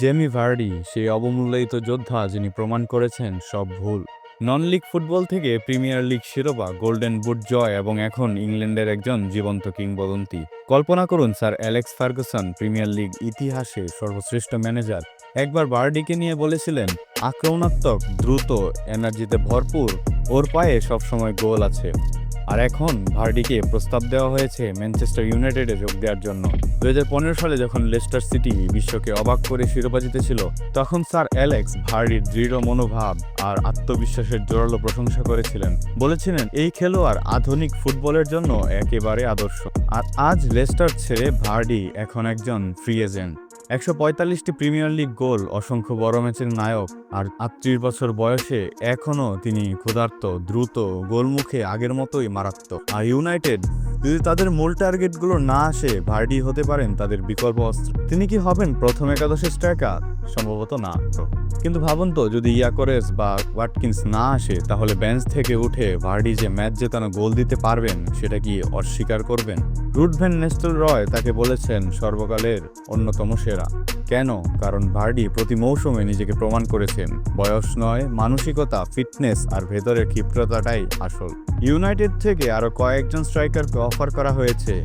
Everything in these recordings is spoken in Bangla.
জেমি ভার্ডি, সেই অবমূল্যায়িত যোদ্ধা যিনি প্রমাণ করেছেন সব ভুল। নন লিগ ফুটবল থেকে প্রিমিয়ার লিগ শিরোপা, গোল্ডেন বুট জয় এবং এখন ইংল্যান্ডের একজন জীবন্ত কিংবদন্তি। কল্পনা করুন, sir Alex Ferguson, Premier League ইতিহাসে সর্বশ্রেষ্ঠ ম্যানেজার। একবার বার্ডিকে নিয়ে বলেছিলেন, আক্রমণাত্মক, দ্রুত, এনার্জিতে ভরপুর, ওর পায়ে সবসময় গোল আছে। আর এখন ভার্ডিকে প্রস্তাব দেওয়া হয়েছে ম্যানচেস্টার ইউনাইটেডে যোগ দেওয়ার জন্য। দুই হাজার পনেরো সালে যখন লেস্টার সিটি বিশ্বকে অবাক করে শিরোপা জিতেছিল, তখন স্যার অ্যালেক্স ভার্ডির দৃঢ় মনোভাব আর আত্মবিশ্বাসের জোরালো প্রশংসা করেছিলেন। বলেছিলেন, এই খেলোয়াড় আধুনিক ফুটবলের জন্য একেবারে আদর্শ। আর আজ লেস্টার ছেড়ে ভার্ডি এখন একজন ফ্রি এজেন্ট একশো পঁয়তাল্লিশটি প্রিমিয়ার লিগ গোল অসংখ্য বড় ম্যাচের নায়ক আর আটত্রিশ বছর বয়সে এখনও তিনি ক্ষুধার্ত, দ্রুত, গোলমুখে আগের মতোই মারাত্মক। আর ইউনাইটেড যদি তাদের মূল টার্গেটগুলো না আসে ভার্ডি হতে পারেন তাদের বিকল্প অস্ত্র। তিনি কি হবেন প্রথম একাদশের স্ট্রাইকার? সম্ভবত না। কিন্তু ভাবুন তো, যদি ইয়াকোরেস বা ওয়াটকিন্স না আসে, তাহলে বেঞ্চ থেকে উঠে ভার্ডি যে ম্যাচ জেতানো গোল দিতে পারবেন, সেটা কি অস্বীকার করবেন? রুটভেন নেস্টল রয় তাকে বলেছেন সর্বকালের অন্যতম সেরা। কেন? কারণ ভার্ডি প্রতি মৌসুমে নিজেকে প্রমাণ করেছেন বয়স নয়, মানসিকতা, ফিটনেস আর ভেতরের ক্ষিপ্রতাটাই আসল। ইউনাইটেড থেকে আরও কয়েকজন স্ট্রাইকারকে অফার করা হয়েছে।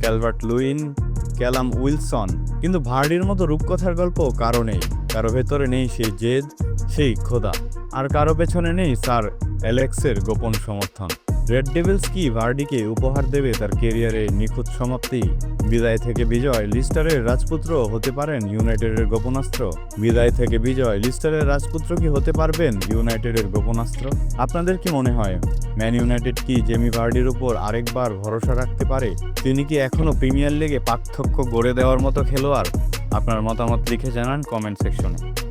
Calvert Lewin, Callum Wilson. কিন্তু ভার্ডির মতো রূপকথার গল্প কারও নেই। কারও ভেতরে নেই সেই জেদ, সেই খোদা। আর কারও পেছনে নেই স্যার অ্যালেক্সের গোপন সমর্থন। রেড ডেভিলস কি ভার্ডিকে উপহার দেবে তার কেরিয়ারে নিখুঁত সমাপ্তি? বিদায় থেকে বিজয় লিস্টারের রাজপুত্র হতে পারেন ইউনাইটেডের গোপনাস্ত্র। বিদায় থেকে বিজয় লিস্টারের রাজপুত্র কি হতে পারবেন ইউনাইটেডের গোপনাস্ত্র? আপনাদের কি মনে হয়? ম্যান ইউনাইটেড কি জেমি ভার্ডির উপর আরেকবার ভরসা রাখতে পারে? তিনি কি এখনও প্রিমিয়ার লিগে পার্থক্য গড়ে দেওয়ার মতো খেলোয়াড়? আপনার মতামত লিখে জানান কমেন্ট সেকশনে।